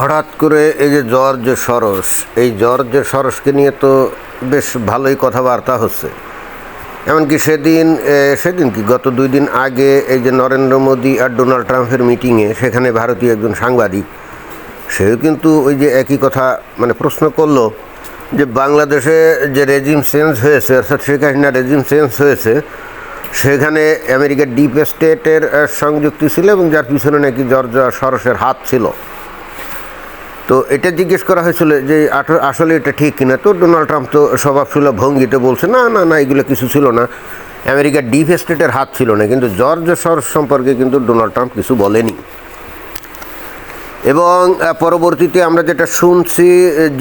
হঠাৎ করে এই যে জর্জ সরস, এই জর্জ সরসকে নিয়ে তো বেশ ভালোই কথাবার্তা হচ্ছে। এমনকি সেদিন সেদিন কি, গত দুই দিন আগে এই যে নরেন্দ্র মোদী আর ডোনাল্ড ট্রাম্পের মিটিংয়ে সেখানে ভারতীয় একজন সাংবাদিক, সেও কিন্তু ওই যে একই কথা মানে প্রশ্ন করল যে বাংলাদেশে যে রেজিম চেঞ্জ হয়েছে, অর্থাৎ শেখ হাসিনা রেজিম চেঞ্জ হয়েছে, সেখানে আমেরিকার ডিপ স্টেটের সংযুক্তি ছিল এবং যার পিছনে নাকি জর্জ সরসের হাত ছিল। তো এটা জিজ্ঞেস করা হয়েছিল যে আসলে এটা ঠিক কিনা? তো ডোনাল্ড ট্রাম্প তো স্বভাবসুলভ ভঙ্গিতে বলছে, না না না, এগুলো কিছু ছিল না। আমেরিকার ডিপ স্টেটের হাত ছিল না, কিন্তু জর্জ সরস সম্পর্কে কিন্তু ডোনাল্ড ট্রাম্প কিছু বলেনি। এবং পরবর্তীতে আমরা যেটা শুনছি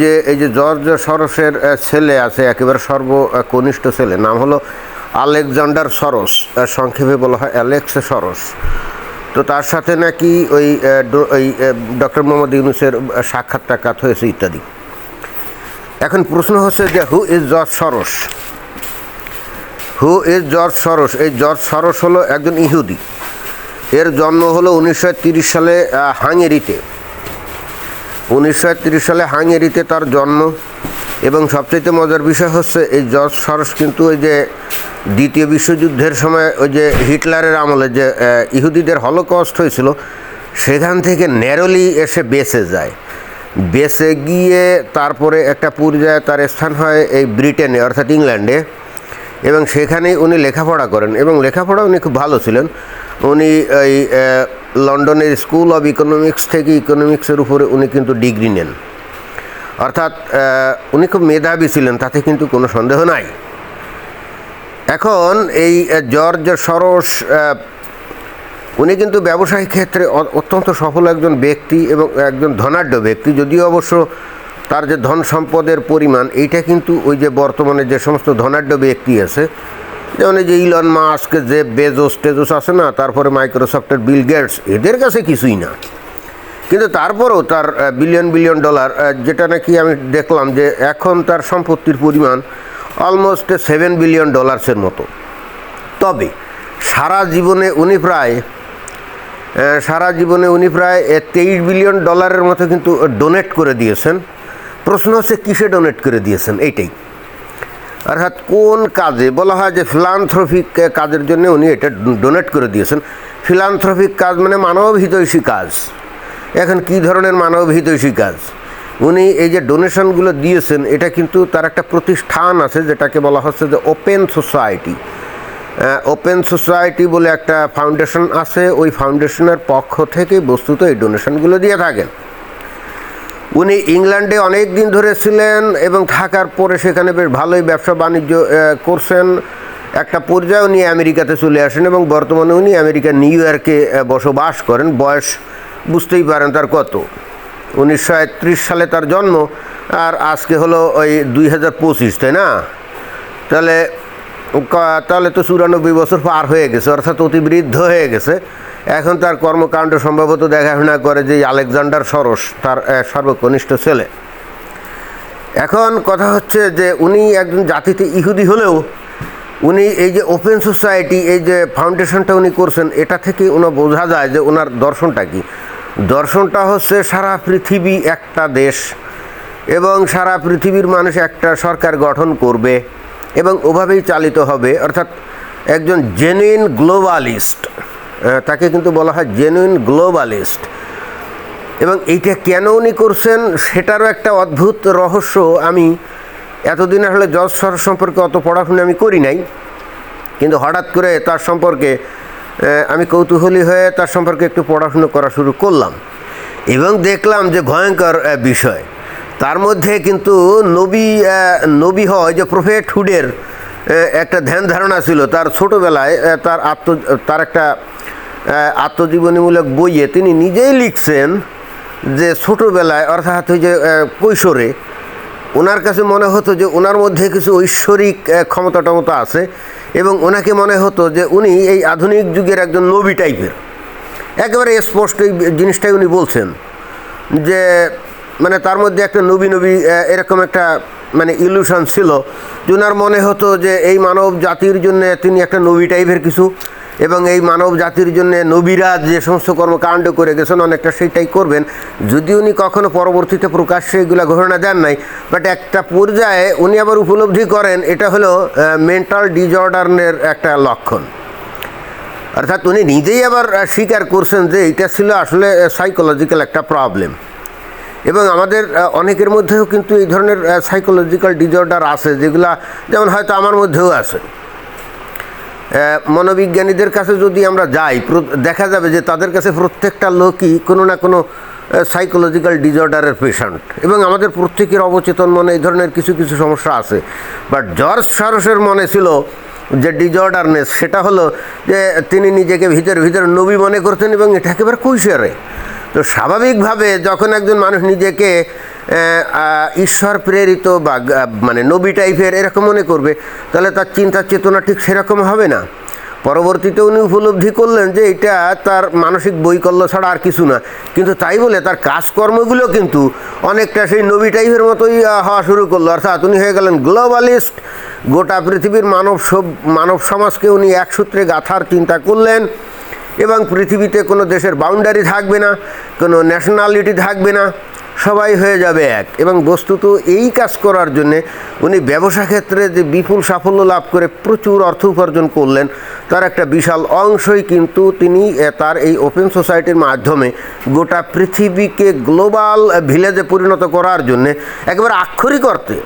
যে এই যে জর্জ সরসের ছেলে আছে, একেবারে সর্বকনিষ্ঠ ছেলে, নাম হলো আলেকজান্ডার সরস সংক্ষেপে বলা হয় অ্যালেক্স সরস। তো তার সাথে নাকি ওই ওই ডক্টর মোহাম্মদ ইউনুসের সাক্ষাৎ টাকাত হয়েছে ইত্যাদি। এখন প্রশ্ন হচ্ছে যে হু ইজ জর্জ সরস হু ইজ জর্জ সরস এই জর্জ সরস হলো একজন ইহুদি। এর জন্ম হলো উনিশশো সালে হাঙ্গেরিতে। উনিশশো সালে হাঙ্গেরিতে তার জন্ম। এবং সবচেয়ে মজার বিষয় হচ্ছে, এই জর্জ সরস কিন্তু ওই যে দ্বিতীয় বিশ্বযুদ্ধের সময় ওই যে হিটলারের আমলে যে ইহুদিদের হলোকস্ট হয়েছিল, সেখান থেকে ন্যারোলি এসে বেঁচে যায়। বেঁচে গিয়ে তারপরে একটা পর্যায়ে তার স্থান হয় এই ব্রিটেনে, অর্থাৎ ইংল্যান্ডে। এবং সেখানেই উনি লেখাপড়া করেন। এবং লেখাপড়া উনি খুব ভালো ছিলেন। উনি এই লন্ডনের স্কুল অব ইকোনমিক্স থেকে ইকোনমিক্সের উপরে উনি কিন্তু ডিগ্রি নেন। অর্থাৎ উনি খুব মেধাবী ছিলেন, তাতে কিন্তু কোনো সন্দেহ নাই। এখন এই জর্জ সরস উনি কিন্তু ব্যবসায়িক ক্ষেত্রে অত্যন্ত সফল একজন ব্যক্তি এবং একজন ধনাঢ্য ব্যক্তি। যদিও অবশ্য তার যে ধন সম্পদের পরিমাণ, এইটা কিন্তু ওই যে বর্তমানে যে সমস্ত ধনাঢ্য ব্যক্তি আছে যেমন এই যে ইলন মাস্ক যে বেজোস টেজোস আছে না, তারপরে মাইক্রোসফটের বিল গেটস এদের কাছে কিছুই না। কিন্তু তারপরেও তার বিলিয়ন বিলিয়ন ডলার যেটা নাকি আমি দেখলাম যে এখন তার সম্পত্তির পরিমাণ অলমোস্ট সেভেন বিলিয়ন ডলার্সের মতো। তবে সারা জীবনে উনি প্রায় সারা জীবনে উনি প্রায় তেইশ বিলিয়ন ডলারের মতো কিন্তু ডোনেট করে দিয়েছেন। প্রশ্ন হচ্ছে, কিসে ডোনেট করে দিয়েছেন? এইটাই। অর্থাৎ কোন কাজে? বলা হয় যে ফিলান্থ্রফিক কাজের জন্য উনি এটা ডোনেট করে দিয়েছেন। ফিলান্থ্রফিক কাজ মানে মানব হিতৈষী কাজ। এখন কি ধরনের মানব হিতৈষী কাজ? উনি এই যে ডোনেশনগুলো দিয়েছেন, এটা কিন্তু তার একটা প্রতিষ্ঠান আছে যেটাকে বলা হচ্ছে যে ওপেন সোসাইটি। ওপেন সোসাইটি বলে একটা ফাউন্ডেশন আছে, ওই ফাউন্ডেশনের পক্ষ থেকে বস্তুত এই ডোনেশনগুলো দিয়ে থাকেন। উনি ইংল্যান্ডে অনেক দিন ধরে ছিলেন এবং থাকার পরে সেখানে বেশ ভালোই ব্যবসা বাণিজ্য করছেন। একটা পর্যায়ে উনি আমেরিকাতে চলে আসেন এবং বর্তমানে উনি আমেরিকার নিউ ইয়র্কে বসবাস করেন। বয়স বুঝতেই পারেন তার কত। উনিশশো একত্রিশ সালে তার জন্ম, আর আজকে হলো ওই দুই হাজার পঁচিশ, তাই না? তাহলে তাহলে তো চুরানব্বই বছর পার হয়ে গেছে, অর্থাৎ অতি বৃদ্ধ হয়ে গেছে। এখন তার কর্মকাণ্ড সম্ভবত দেখাশোনা করে যে আলেকজান্ডার সরস, তার সর্বকনিষ্ঠ ছেলে। এখন কথা হচ্ছে যে উনি একজন জাতিতে ইহুদি হলেও, উনি এই যে ওপেন সোসাইটি, এই যে ফাউন্ডেশনটা উনি করছেন, এটা থেকে ওনার বোঝা যায় যে ওনার দর্শনটা কি। দর্শনটা হচ্ছে সারা পৃথিবী একটা দেশ এবং সারা পৃথিবীর মানুষ একটা সরকার গঠন করবে এবং ওভাবেই চালিত হবে। অর্থাৎ একজন জেনুইন গ্লোবালিস্ট তাকে কিন্তু বলা হয় জেনুইন গ্লোবালিস্ট এবং এইটা কেন উনি করছেন সেটারও একটা অদ্ভুত রহস্য আমি এতদিন আসলে জজ সর সম্পর্কে অত পড়াশোনা আমি করি নাই, কিন্তু হঠাৎ করে তার সম্পর্কে আমি কৌতূহলী হয়ে তার সম্পর্কে একটু পড়াশুনো করা শুরু করলাম এবং দেখলাম যে ভয়ঙ্কর বিষয়। তার মধ্যে কিন্তু নবী নবী হয় যে প্রফেটহুডের আহ, একটা ধ্যান ধারণা ছিল। তার ছোটোবেলায় তার আত্ম তার একটা আত্মজীবনীমূলক বইয়ে তিনি নিজেই লিখছেন যে ছোটোবেলায় অর্থাৎ ওই যে কৈশোরে ওনার কাছে মনে হতো যে ওনার মধ্যে কিছু ঐশ্বরিক ক্ষমতা টমতা আছে। এবং ওনাকে মনে হতো যে উনি এই আধুনিক যুগের একজন নবী টাইপের। একেবারে স্পষ্ট এই জিনিসটাই উনি বলছেন যে মানে তার মধ্যে একটা নবী নবী এরকম একটা মানে ইলুশন ছিল যে মনে হতো যে এই মানব জাতির জন্য তিনি একটা নবী টাইপের কিছু। এবং এই মানব জাতির জন্য নবীরা যে সমস্ত কর্মকাণ্ড করে গেছেন, অনেকটা সেটাই করবেন। যদি উনি কখনো পরবর্তীতে প্রকাশ্যে এগুলো ঘোষণা দেন নাই বাট একটা পর্যায়ে উনি আবার উপলব্ধি করেন, এটা হলো মেন্টাল ডিজর্ডারের একটা লক্ষণ। অর্থাৎ উনি নিজেই আবার স্বীকার করছেন যে এটা ছিল আসলে সাইকোলজিক্যাল একটা প্রবলেম এবং আমাদের অনেকের মধ্যেও কিন্তু এই ধরনের সাইকোলজিক্যাল ডিজর্ডার আছে, যেগুলা যেমন হয়তো আমার মধ্যেও আছে। মনোবিজ্ঞানীদের কাছে যদি আমরা যাই দেখা যাবে যে তাদের কাছে প্রত্যেকটা লোকই কোনো না কোনো সাইকোলজিক্যাল ডিজর্ডারের পেশেন্ট এবং আমাদের প্রত্যেকের অবচেতন মনে এই ধরনের কিছু কিছু সমস্যা আছে। বাট জর্জ সারসের মনে ছিল যে ডিজর্ডারনেস সেটা হলো যে তিনি নিজেকে ভিতরে ভিতরে নবী মনে করতেন এবং এটা একেবারে কৈশোরে। তো স্বাভাবিকভাবে যখন একজন মানুষ নিজেকে ঈশ্বর প্রেরিত বা মানে নবী টাইপের এরকম মনে করবে, তাহলে তার চিন্তার চেতনা ঠিক সেরকম হবে না। পরবর্তীতে উনি উপলব্ধি করলেন যে এটা তার মানসিক বৈকল্য ছাড়া আর কিছু না। কিন্তু তাই বলে তার কাজকর্মগুলো কিন্তু অনেকটা সেই নবী টাইপের মতোই হওয়া শুরু করল। অর্থাৎ উনি হয়ে গেলেন গ্লোবালিস্ট গোটা পৃথিবীর মানব সব, মানব সমাজকে উনি এক সূত্রে গাঁথার চিন্তা করলেন এবং পৃথিবীতে কোনো দেশের বাউন্ডারি থাকবে না, কোনো ন্যাশনালিটি থাকবে না। সবাই হয়ে যাবে এক। এবং বস্তুত এই কাজ করার জন্যে উনি ব্যবসা ক্ষেত্রে যে বিপুল সাফল্য লাভ করে প্রচুর অর্থ উপার্জন করলেন, তার একটা বিশাল অংশই কিন্তু তিনি তার এই ওপেন সোসাইটির মাধ্যমে গোটা পৃথিবীকে গ্লোবাল ভিলেজে পরিণত করার জন্যে একেবারে আক্ষরিক অর্থে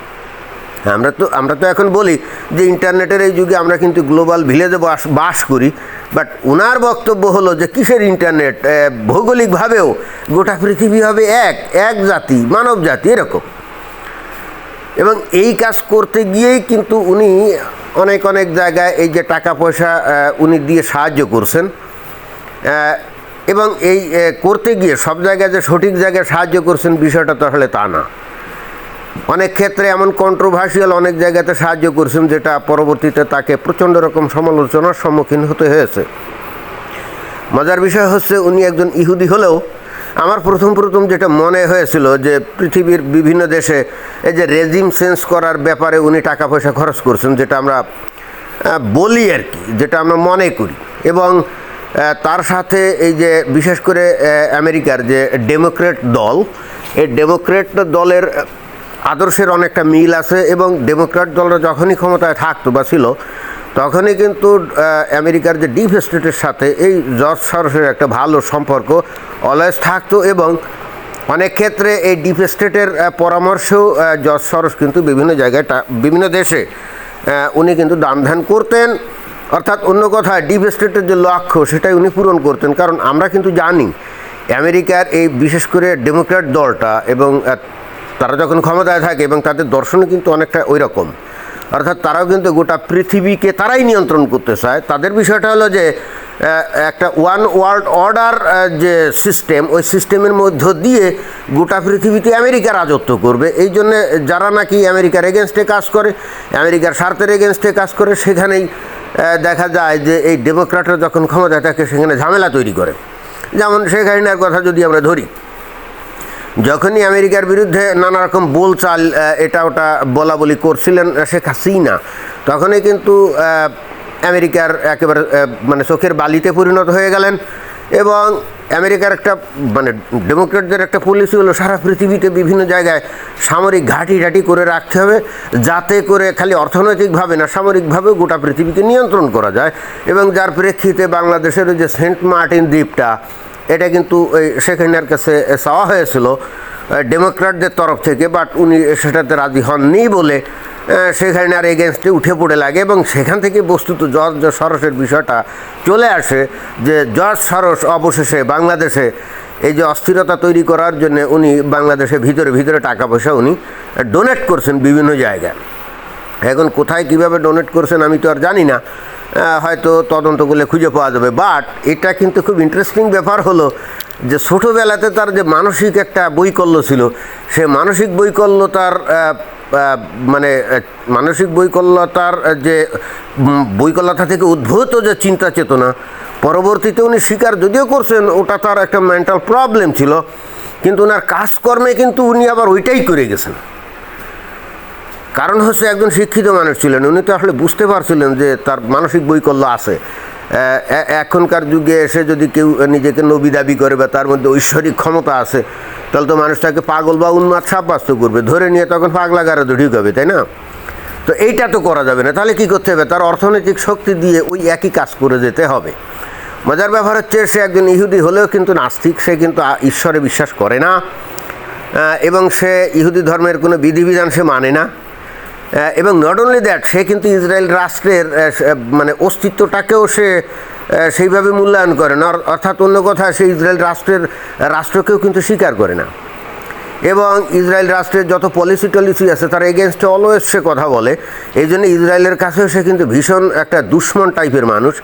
আমরা তো আমরা তো এখন বলি যে ইন্টারনেটের এই যুগে আমরা কিন্তু গ্লোবাল ভিলেজে বাস বাস করি বাট ওনার বক্তব্য হলো যে কিসের ইন্টারনেট ভৌগোলিকভাবেও গোটা পৃথিবী হবে এক এক জাতি, মানব জাতি, এরকম। এবং এই কাজ করতে গিয়েই কিন্তু উনি অনেক অনেক জায়গায় এই যে টাকা পয়সা উনি দিয়ে সাহায্য করছেন। এবং এই করতে গিয়ে সব জায়গায় যে সঠিক জায়গায় সাহায্য করছেন বিষয়টা তো আসলে তা না। অনেক ক্ষেত্রে এমন কন্ট্রোভার্সিয়াল অনেক জায়গাতে সাহায্য করছেন যেটা পরবর্তীতে তাকে প্রচণ্ড রকম সমালোচনার সম্মুখীন হতে হয়েছে। মজার বিষয় হচ্ছে উনি একজন ইহুদি হলেও আমার প্রথম প্রথম যেটা মনে হয়েছিল যে পৃথিবীর বিভিন্ন দেশে এই যে রেজিম চেঞ্জ করার ব্যাপারে উনি টাকা পয়সা খরচ করছেন যেটা আমরা বলি আর কি, যেটা আমরা মনে করি। এবং তার সাথে এই যে বিশেষ করে আমেরিকার যে ডেমোক্রেট দল, এই ডেমোক্রেট দলের আদর্শের অনেকটা মিল আছে এবং ডেমোক্র্যাট দলরা যখনই ক্ষমতায় থাকতো বা ছিল, তখনই কিন্তু আমেরিকার যে ডিপ স্টেটের সাথে এই জর্জ সরসের একটা ভালো সম্পর্ক অলওয়েজ থাকতো এবং অনেক ক্ষেত্রে এই ডিপ স্টেটের পরামর্শেও জর্জ সরস কিন্তু বিভিন্ন জায়গায় বিভিন্ন দেশে উনি কিন্তু দান ধ্যান করতেন। অর্থাৎ অন্য কথা ডিপ স্টেটের যে লক্ষ্য সেটাই উনি পূরণ করতেন। কারণ আমরা কিন্তু জানি, আমেরিকার এই বিশেষ করে ডেমোক্র্যাট দলটা এবং তারা যখন ক্ষমতায় থাকে এবং তাদের দর্শনও কিন্তু অনেকটা ওই রকম অর্থাৎ তারাও কিন্তু গোটা পৃথিবীকে তারাই নিয়ন্ত্রণ করতে চায়। তাদের বিষয়টা হলো যে একটা ওয়ান ওয়ার্ল্ড অর্ডার যে সিস্টেম ওই সিস্টেমের মধ্য দিয়ে গোটা পৃথিবীতে আমেরিকা রাজত্ব করবে। এই জন্যে যারা নাকি আমেরিকার এগেনস্টে কাজ করে, আমেরিকার স্বার্থের এগেনস্টে কাজ করে, সেখানেই দেখা যায় যে এই ডেমোক্র্যাটরা যখন ক্ষমতায় থাকে, সেখানে ঝামেলা তৈরি করে। যেমন শেখ হাসিনার কথা যদি আমরা ধরি যখনই আমেরিকার বিরুদ্ধে নানা রকম বোলচাল আহ, এটা ওটা বলা বলি করছিলেন শেখ হাসিনা তখনই কিন্তু আমেরিকার একেবারে মানে চোখের বালিতে পরিণত হয়ে গেলেন এবং আমেরিকার একটা মানে ডেমোক্রেটদের একটা পলিসি হলো সারা পৃথিবীতে বিভিন্ন জায়গায় সামরিক ঘাঁটি ঘাঁটি করে রাখতে হবে যাতে করে খালি অর্থনৈতিকভাবে না সামরিকভাবেও গোটা পৃথিবীকে নিয়ন্ত্রণ করা যায় এবং যার প্রেক্ষিতে বাংলাদেশের যে সেন্ট মার্টিন দ্বীপটা এটা কিন্তু ওই শেখ হাসিনার কাছে চাওয়া হয়েছিল ডেমোক্র্যাটদের তরফ থেকে বাট উনি সেটাতে রাজি হননি বলে শেখ হাসিনার এগেনস্টে উঠে পড়ে লাগে এবং সেখান থেকে বস্তুত জর্জ সরসের বিষয়টা চলে আসে যে জর্জ সরস অবশেষে বাংলাদেশে এই যে অস্থিরতা তৈরি করার জন্য উনি বাংলাদেশে ভিতরে ভিতরে টাকা পয়সা উনি ডোনেট করছেন বিভিন্ন জায়গায়। এখন কোথায় কীভাবে ডোনেট করছেন আমি তো আর জানি না। হয়তো তদন্ত করলে খুঁজে পাওয়া যাবে। বাট এটা কিন্তু খুব ইন্টারেস্টিং ব্যাপার হলো যে ছোটোবেলাতে তার যে মানসিক একটা বৈকল্য ছিল সে মানসিক বৈকল্যতার আহ, আহ, মানে মানসিক বৈকল্যতার যে বৈকল্যতা থেকে উদ্ভূত যে চিন্তা চেতনা পরবর্তীতে উনি স্বীকার যদিও করছেন ওটা তার একটা মেন্টাল প্রবলেম ছিল কিন্তু ওনার কাজকর্মে কিন্তু উনি আবার ওইটাই করে গেছেন। কারণ হচ্ছে একজন শিক্ষিত মানুষ ছিলেন, উনি তো আসলে বুঝতে পারছিলেন যে তার মানসিক বৈকল্য আছে। এখনকার যুগে এসে যদি কেউ নিজেকে নবী দাবি করে বা তার মধ্যে ঐশ্বরিক ক্ষমতা আছে, তাহলে তো মানুষ তাকে পাগল বা উন্মাদ সাব্যস্ত করবে। ধরে নিয়ে তখন পাগলা গাড়া তো ঢুকাবে, তাই না? তো এইটা তো করা যাবে না। তাহলে কি করতে হবে? তার অর্থনৈতিক শক্তি দিয়ে ওই একই কাজ করে যেতে হবে। মজার ব্যাপার হচ্ছে, সে একজন ইহুদি হলেও কিন্তু নাস্তিক, সে কিন্তু ঈশ্বরে বিশ্বাস করে না। এবং সে ইহুদি ধর্মের কোনো বিধিবিধান সে মানে না। এবং নট অনলি দ্যাট সে কিন্তু ইসরায়েল রাষ্ট্রের মানে অস্তিত্বটাকেও সে সেইভাবে মূল্যায়ন করে না। অর্থাৎ অন্য কথা, সে ইসরায়েল রাষ্ট্রের, রাষ্ট্রকেও কিন্তু স্বীকার করে না। এবং ইসরায়েল রাষ্ট্রের যত পলিসি টলিসি আছে, তার এগেনস্টে অলওয়েজ সে কথা বলে। এই জন্য ইসরায়েলের কাছেও সে কিন্তু ভীষণ একটা দুশ্মন টাইপের মানুষ।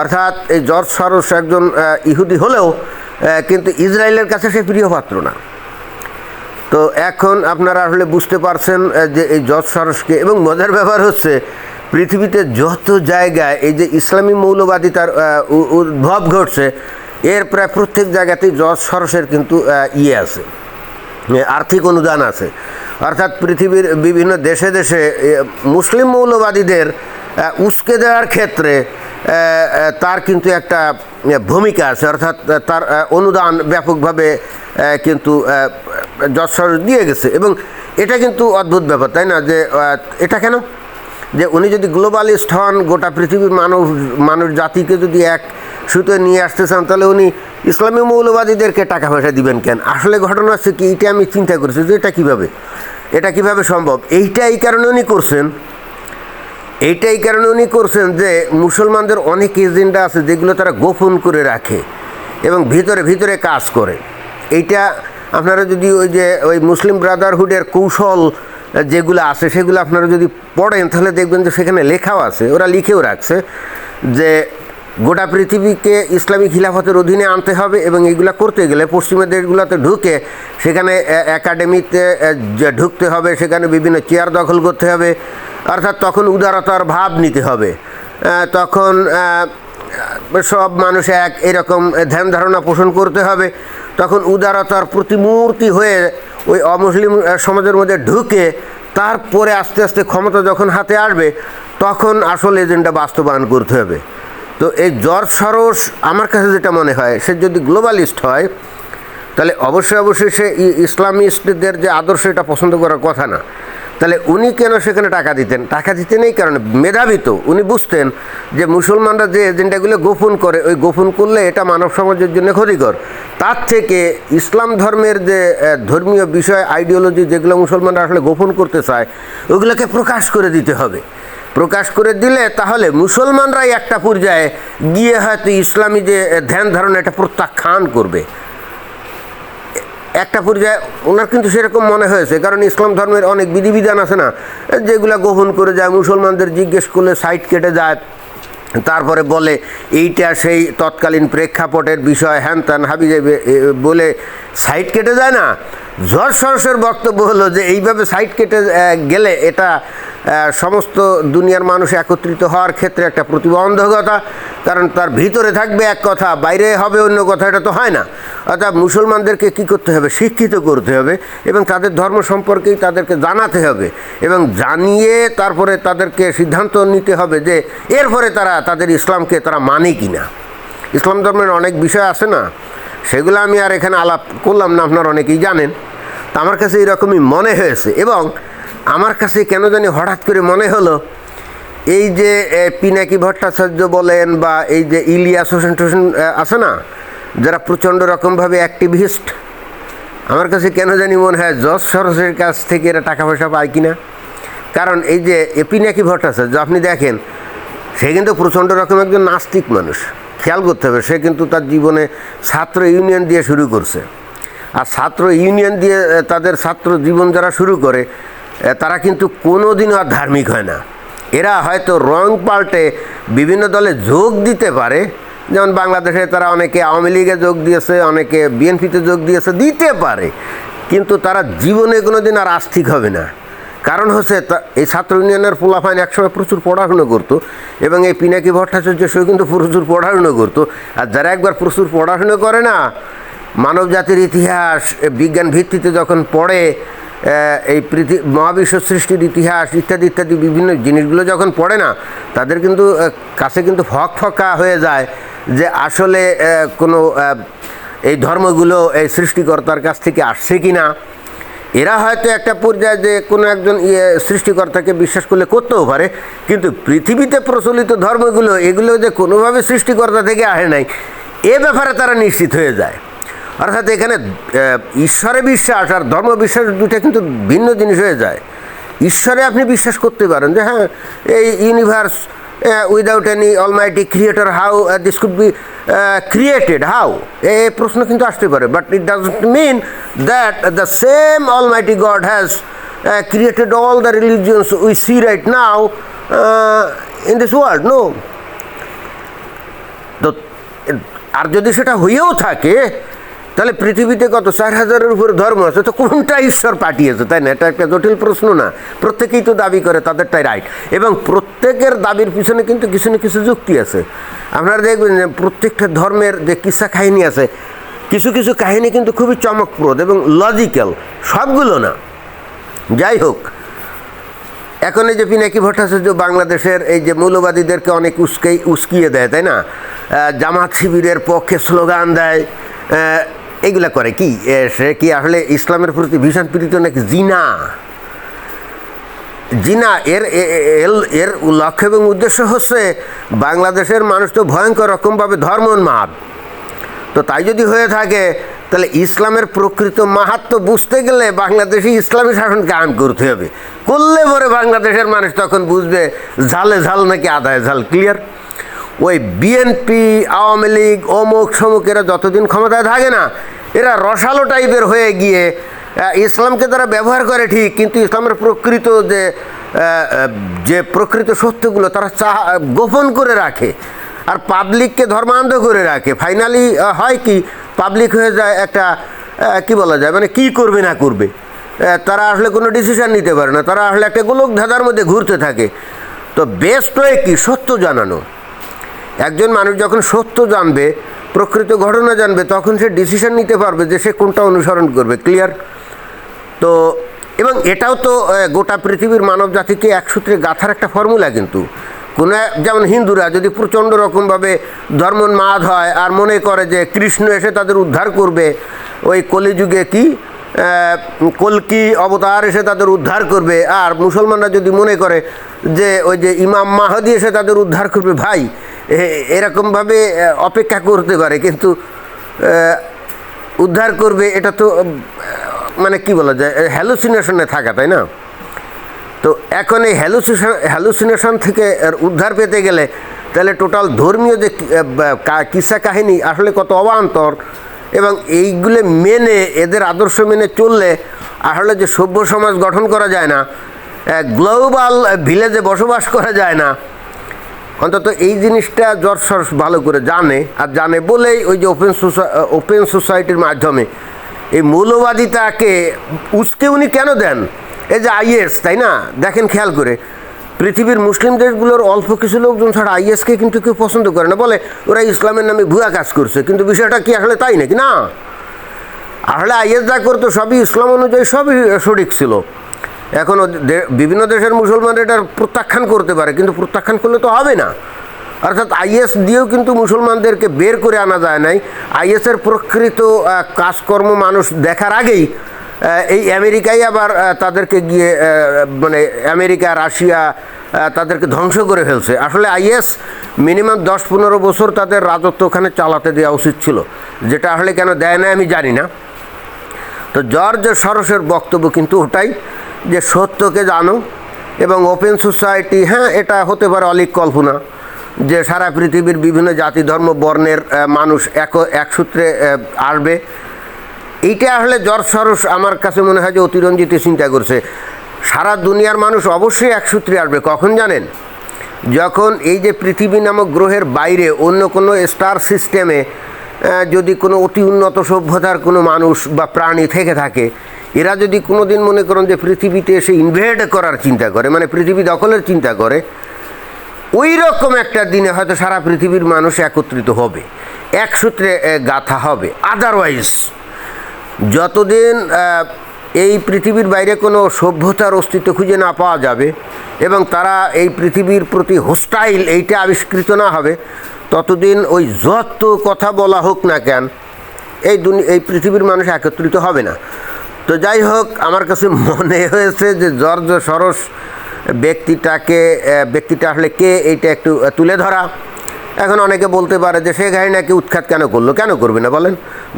অর্থাৎ এই জর্জ সরস একজন ইহুদি হলেও কিন্তু ইসরায়েলের কাছে সে প্রিয় পাত্র না। তো এখন আপনারা আসলে বুঝতে পারছেন যে এই জজ সরসকে এবং মজার ব্যাপার হচ্ছে, পৃথিবীতে যত জায়গায় এই যে ইসলামী মৌলবাদিতার উদ্ভব ঘটছে, এর প্রায় প্রত্যেক জায়গাতেই জজ সরসের কিন্তু ইয়ে আছে আর্থিক অনুদান আছে। অর্থাৎ পৃথিবীর বিভিন্ন দেশে দেশে মুসলিম মৌলবাদীদের উস্কে দেওয়ার ক্ষেত্রে তার কিন্তু একটা ভূমিকা আছে। অর্থাৎ তার অনুদান ব্যাপকভাবে কিন্তু যশোর দিয়ে গেছে। এবং এটা কিন্তু অদ্ভুত ব্যাপার, তাই না? যে এটা কেন? যে, উনি যদি গ্লোবালিস্ট হন, গোটা পৃথিবীর মানুষ মানুষ জাতিকে যদি এক সুতো নিয়ে আসতে চান, তাহলে উনি ইসলামী মৌলবাদীদেরকে টাকা পয়সা দিবেন কেন? আসলে ঘটনা হচ্ছে কি এইটা আমি চিন্তা করেছি যে, এটা কীভাবে? এটা কীভাবে সম্ভব? এইটা এই কারণে উনি করছেন। এইটা এই কারণে উনি করছেন যে, মুসলমানদের অনেক এজেন্ডা আছে যেগুলো তারা গোপন করে রাখে এবং ভিতরে ভিতরে কাজ করে। এইটা আপনারা যদি ওই যে ওই মুসলিম ব্রাদারহুডের কৌশল যেগুলো আছে, সেগুলো আপনারা যদি পড়েন, তাহলে দেখবেন যে সেখানে লেখাও আছে। ওরা লিখেও রাখছে যে গোটা পৃথিবীকে ইসলামী খিলাফতের অধীনে আনতে হবে এবং এগুলা করতে গেলে পশ্চিমা দেশগুলোতে ঢুকে সেখানে একাডেমিতে ঢুকতে হবে, সেখানে বিভিন্ন চেয়ার দখল করতে হবে। অর্থাৎ তখন উদারতার ভাব নিতে হবে। তখন সব মানুষ এক, এরকম ধ্যান ধারণা পোষণ করতে হবে। তখন উদারতার প্রতিমূর্তি হয়ে ওই অমুসলিম সমাজের মধ্যে ঢুকে তারপরে আস্তে আস্তে ক্ষমতা যখন হাতে আসবে, তখন আসল এজেন্ডা বাস্তবায়ন করতে হবে। তো এই জর্জ সরস আমার কাছে যেটা মনে হয়, সে যদি গ্লোবালিস্ট হয়, তাহলে অবশ্যই অবশ্যই সে ইসলামিস্টদের যে আদর্শ, এটা পছন্দ করার কথা না। তাহলে উনি কেন সেখানে টাকা দিতেন? টাকা দিতেন এই কারণে। মেধাবী তো। উনি বুঝতেন যে মুসলমানরা যে এজেন্ডাগুলো গোপন করে, ওই গোপন করলে এটা মানব সমাজের জন্য ক্ষতিকর। তার থেকে ইসলাম ধর্মের যে ধর্মীয় বিষয় আইডিওলজি যেগুলো মুসলমানরা আসলে গোপন করতে চায়, ওগুলোকে প্রকাশ করে দিতে হবে। প্রকাশ করে দিলে তাহলে মুসলমানরাই একটা পর্যায়ে গিয়ে হয়তো ইসলামী যে ধ্যান ধারণা, এটা প্রত্যাখ্যান করবে। একটা পর্যায়ে ওনার কিন্তু সেরকম মনে হয়েছে, কারণ ইসলাম ধর্মের অনেক বিধিবিধান আছে না, যেগুলো গোপন করে যায়, মুসলমানদের জিজ্ঞেস করলে সাইট কেটে যায়, তারপরে বলে এইটা সেই তৎকালীন প্রেক্ষাপটের বিষয়, হ্যান ত্যান হাবি বলে সাইট কেটে যায় না। ঝড় সরসের বক্তব্য হলো যে এইভাবে সাইট কেটে গেলে এটা সমস্ত দুনিয়ার মানুষ একত্রিত হওয়ার ক্ষেত্রে একটা প্রতিবন্ধকতা কারণ তার ভিতরে থাকবে এক কথা, বাইরে হবে অন্য কথা, এটা তো হয় না। অর্থাৎ মুসলমানদেরকে কী করতে হবে? শিক্ষিত করতে হবে এবং তাদের ধর্ম সম্পর্কেই তাদেরকে জানাতে হবে এবং জানিয়ে তারপরে তাদেরকে সিদ্ধান্ত নিতে হবে যে এরপরে তারা তাদের ইসলামকে তারা মানে কি না ইসলাম ধর্মের অনেক বিষয় আছে না, সেগুলো আমি আর এখানে আলাপ করলাম না, আপনারা অনেকেই জানেন। তা আমার কাছে এরকমই মনে হয়েছে এবং আমার কাছে কেন জানি হঠাৎ করে মনে হলো এই যে পিনাকি ভট্টাচার্য বলেন বা এই যে ইলিয়াস হোসেন টোসেন আছে না? যারা প্রচণ্ড রকমভাবে অ্যাক্টিভিস্ট আমার কাছে কেন জানি মনে হয় যশ সরসের কাছ থেকে এরা টাকা পয়সা পায় কিনা। কারণ এই যে পিনাকি ভট্টাচার্য, আপনি দেখেন, সে কিন্তু প্রচণ্ড রকম একজন নাস্তিক মানুষ। খেয়াল করতে হবে, সে কিন্তু তার জীবনে ছাত্র ইউনিয়ন দিয়ে শুরু করছে। আর ছাত্র ইউনিয়ন দিয়ে তাদের ছাত্র জীবন যারা শুরু করে তারা কিন্তু কোনো দিনও আর ধার্মিক হয় না। এরা হয়তো রং পাল্টে বিভিন্ন দলে যোগ দিতে পারে। যেমন বাংলাদেশে তারা অনেকে আওয়ামী লীগে যোগ দিয়েছে, অনেকে বিএনপিতে যোগ দিয়েছে, দিতে পারে। কিন্তু তারা জীবনে কোনো দিন আর আস্তিক হবে না। কারণ হচ্ছে এই ছাত্র ইউনিয়নের পোলাফাইন একসময় প্রচুর পড়াশুনো করতো এবং এই পিনাকি ভট্টাচার্য সেও কিন্তু প্রচুর পড়াশুনো করতো। আর যারা একবার প্রচুর পড়াশুনো করে না মানব জাতির ইতিহাস বিজ্ঞান ভিত্তিতে যখন পড়ে এই পৃথিবী মহাবিশ্ব সৃষ্টির ইতিহাস ইত্যাদি ইত্যাদি বিভিন্ন জিনিসগুলো যখন পড়ে না, তাদের কিন্তু কাছে কিন্তু ফক ফকা হয়ে যায় যে আসলে কোনো এই ধর্মগুলো এই সৃষ্টিকর্তার কাছ থেকে আসছে কি না এরা হয়তো একটা পর্যায়ে যে কোনো একজন ইয়ে সৃষ্টিকর্তাকে বিশ্বাস করলে করতেও পারে, কিন্তু পৃথিবীতে প্রচলিত ধর্মগুলো, এগুলো যে কোনোভাবে সৃষ্টিকর্তা থেকে আসে নাই, এ ব্যাপারে তারা নিশ্চিত হয়ে যায়। অর্থাৎ এখানে ঈশ্বরে বিশ্বাস আর ধর্ম বিশ্বাস দুটো কিন্তু ভিন্ন জিনিস হয়ে যায়। ঈশ্বরে আপনি বিশ্বাস করতে পারেন যে হ্যাঁ এই universe without any almighty creator how this could be created how এ প্রশ্ন কিন্তু আসতে পারে but it does mean that the same almighty god has created all the religions we see right now in this world no তো, আর যদি সেটা হয়েও থাকে তাহলে পৃথিবীতে কত চার হাজারের উপর ধর্ম আছে? তো কোনটা ঈশ্বর পাঠিয়েছে? তাই না? এটা একটা জটিল প্রশ্ন না। প্রত্যেকেই তো দাবি করে, তাদেরটাই রাইট এবং প্রত্যেকের দাবির পিছনে কিন্তু কিছু না কিছু যুক্তি আছে। আপনারা দেখবেন যে প্রত্যেকটা ধর্মের যে কিসা কাহিনী আছে, কিছু কিছু কাহিনী কিন্তু খুবই চমকপ্রদ এবং লজিক্যাল সবগুলো না। যাই হোক, এখন এই যে পিনাকি ভট্টাচার্য বাংলাদেশের এই যে মৌলবাদীদেরকে অনেক উস্কেই উস্কিয়ে দেয়, তাই না? জামাত শিবিরের পক্ষে স্লোগান দেয় এগুলা করে কি? সে কি আসলে ইসলামের প্রতি ভীষণ প্রীত নাকি জিনা? জিনা, এর এর- লক্ষ্য এবং উদ্দেশ্য হচ্ছে বাংলাদেশের মানুষ তো ভয়ঙ্কর রকমভাবে ধর্মোন্মাদ। তো তাই যদি হয়ে থাকে, তাহলে ইসলামের প্রকৃত মাহাত্ম বুঝতে গেলে বাংলাদেশে ইসলামী শাসন কায়েম করতে হবে। করলে পরে বাংলাদেশের মানুষ তখন বুঝবে, ঝালে ঝাল নাকি আদায় ঝাল ক্লিয়ার ওই বিএনপি আওয়ামী লীগ, অমুক সমুক, এরা যতদিন ক্ষমতায় থাকে না, এরা রসালো টাইপের হয়ে গিয়ে ইসলামকে তারা ব্যবহার করে ঠিক, কিন্তু ইসলামের প্রকৃত যে যে প্রকৃত সত্যগুলো তারা চা, গোপন করে রাখে। আর পাবলিককে ধর্মান্ধ করে রাখে। ফাইনালি হয় কি, পাবলিক হয়ে যায় একটা কি বলা যায় মানে কি করবে না করবে। তারা আসলে কোনো ডিসিশন নিতে পারে না। তারা আসলে একটা গোলক ধাঁধার মধ্যে ঘুরতে থাকে। তো বেস্ট হয়ে কি, সত্য জানানো। একজন মানুষ যখন সত্য জানবে, প্রকৃত ঘটনা জানবে, তখন সে ডিসিশন নিতে পারবে যে সে কোনটা অনুসরণ করবে ক্লিয়ার তো, এবং এটাও তো গোটা পৃথিবীর মানব জাতিকে এক সূত্রে গাথার একটা ফর্মুলা কিন্তু। কোনো যেমন হিন্দুরা যদি প্রচণ্ড রকমভাবে ধর্মোন্মাদ হয় আর মনে করে যে কৃষ্ণ এসে তাদের উদ্ধার করবে, ওই কলিযুগে কি কলকি অবতার এসে তাদের উদ্ধার করবে, আর মুসলমানরা যদি মনে করে যে ওই যে ইমাম মাহাদি এসে তাদের উদ্ধার করবে, ভাই এরকমভাবে অপেক্ষা করতে পারে, কিন্তু উদ্ধার করবে, এটা তো মানে কি বলা যায় হ্যালুসিনেশনে থাকা, তাই না? তো এখন এই হ্যালুসিনেশন হ্যালুসিনেশন থেকে উদ্ধার পেতে গেলে, তাহলে টোটাল ধর্মীয় যে কিসা কাহিনী, আসলে কত অবান্তর, এবং এইগুলো মেনে, এদের আদর্শ মেনে চললে, আসলে যে সভ্য সমাজ গঠন করা যায় না গ্লোবাল ভিলেজে বসবাস করা যায় না অন্তত এই জিনিসটা জর্সর ভালো করে জানে আর জানে বলেই ওই যে ওপেন ওপেন সোসাইটির মাধ্যমে। এই মৌলবাদিতাকে উস্কে উনি কেন দেন? এই যে আইএস, তাই না? দেখেন খেয়াল করে। পৃথিবীর মুসলিম দেশগুলোর অল্প কিছু লোকজন ছাড়া আইএসকে কিন্তু কেউ পছন্দ করে না। বলে, ওরা ইসলামের নামে ভুয়া কাজ করছে। কিন্তু বিষয়টা কি আসলে তাই নাকি? না। আসলে আইএস যা করতো, সবই ইসলাম অনুযায়ী সবই সঠিক ছিল। এখন ও দে- বিভিন্ন দেশের মুসলমান এটার প্রত্যাখ্যান করতে পারে, কিন্তু প্রত্যাখ্যান করলে তো হবে না। অর্থাৎ আইএস দিয়েও কিন্তু মুসলমানদেরকে বের করে আনা যায় নাই। আইএসের প্রকৃত কাজকর্ম মানুষ দেখার আগেই এই আমেরিকাই আবার তাদেরকে গিয়ে মানে আমেরিকা, রাশিয়া তাদেরকে ধ্বংস করে ফেলছে। আসলে আইএস মিনিমাম দশ পনেরো বছর তাদের রাজত্ব ওখানে চালাতে দেওয়া উচিত ছিল, যেটা আসলে কেন দেয় না আমি জানি না। তো জর্জ সরসের বক্তব্য কিন্তু ওটাই যে সত্যকে জানো এবং ওপেন সোসাইটি হ্যাঁ এটা হতে পারে অলিক কল্পনা যে সারা পৃথিবীর বিভিন্ন জাতি, ধর্ম, বর্ণের মানুষ এক এক সূত্রে আসবে। এইটা আসলে জর্জ সরস আমার কাছে মনে হয় যে অতিরঞ্জিত চিন্তা করছে। সারা দুনিয়ার মানুষ অবশ্যই এক সূত্রে আসবে, কখন জানেন? যখন এই যে পৃথিবী নামক গ্রহের বাইরে অন্য কোনো স্টার সিস্টেমে যদি কোনো অতি উন্নত সভ্যতার কোনো মানুষ বা প্রাণী থেকে থাকে এরা যদি কোনো দিন মনে করেন যে পৃথিবীতে এসে ইনভেড করার চিন্তা করে মানে পৃথিবী দখলের চিন্তা করে ওই রকম একটা দিনে হয়তো সারা পৃথিবীর মানুষ একত্রিত হবে, এক সূত্রে গাথা হবে। আদারওয়াইজ যতদিন এই পৃথিবীর বাইরে কোনো সভ্যতার অস্তিত্ব খুঁজে না পাওয়া যাবে এবং তারা এই পৃথিবীর প্রতি হোস্টাইল এইটা আবিষ্কৃত না হবে, ততদিন ওই যত কথা বলা হোক না কেন, এই দুনি, এই পৃথিবীর মানুষ একত্রিত হবে না। তো যাই হোক, আমার কাছে মনে হয়েছে যে জর্জ সরস ব্যক্তিটাকে ব্যক্তিটা আসলে কে, এইটা একটু তুলে ধরা। এখন অনেকে বলতে পারে যে সে শেখ নাকি উৎখাত কেন করল? কেন করবে না বলেন?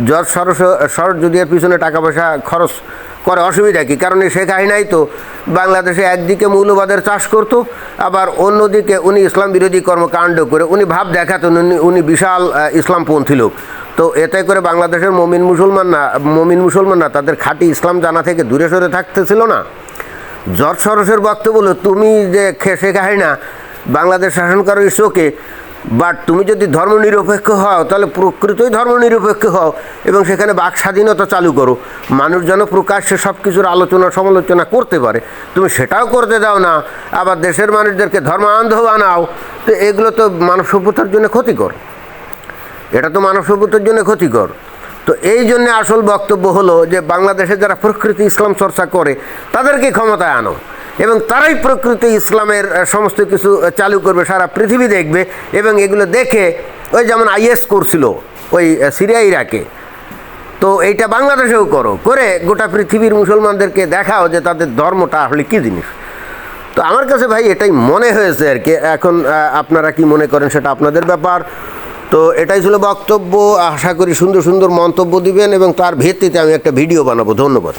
জর্জ সরস সরস যদি এর পিছনে টাকা পয়সা খরচ করে অসুবিধা কী? কারণ শেখ হাসিনাই তো বাংলাদেশে একদিকে মৌলবাদের চাষ করতো, আবার অন্যদিকে উনি ইসলাম বিরোধী কর্মকাণ্ড করে উনি ভাব দেখাতেন উনি উনি বিশাল ইসলামপন্থী লোক। তো এতে করে বাংলাদেশের মমিন মুসলমান না, মমিন মুসলমান না, তাদের খাঁটি ইসলাম জানা থেকে দূরে সরে থাকতেছিল না। জর্জ সরসের বক্তব্য হলো, তুমি যে শেখ হাসিনা বাংলাদেশ শাসন করো ইসোকে বাট তুমি যদি ধর্মনিরপেক্ষ হও, তাহলে প্রকৃতই ধর্মনিরপেক্ষ হও এবং সেখানে বাক স্বাধীনতা চালু করো। মানুষ যেন প্রকাশ্যে সব কিছুর আলোচনা, সমালোচনা করতে পারে। তুমি সেটাও করতে দাও না। আবার দেশের মানুষদেরকে ধর্ম ধর্মান্ধ বানাও। তো এগুলো তো মানব সভ্যতার জন্য ক্ষতিকর। এটা তো মানব সভ্যতার জন্য ক্ষতিকর। তো এই জন্য আসল বক্তব্য হলো যে, বাংলাদেশে যারা প্রকৃতি ইসলাম চর্চা করে, তাদেরকে ক্ষমতায় আনো। এবং তারাই প্রকৃতি ইসলামের সমস্ত কিছু চালু করবে, সারা পৃথিবী দেখবে এবং এগুলো দেখে ওই যেমন আইএস করছিল, ওই সিরিয়া, ইরাকে। তো এইটা বাংলাদেশেও করো, করে গোটা পৃথিবীর মুসলমানদেরকে দেখাও যে তাদের ধর্মটা আসলে কী জিনিস। তো আমার কাছে ভাই এটাই মনে হয়েছে আর কি। এখন আপনারা কি মনে করেন সেটা আপনাদের ব্যাপার। তো এটাই ছিল বক্তব্য। আশা করি সুন্দর সুন্দর মন্তব্য দিবেন এবং তার ভিত্তিতে আমি একটা ভিডিও বানাবো। ধন্যবাদ।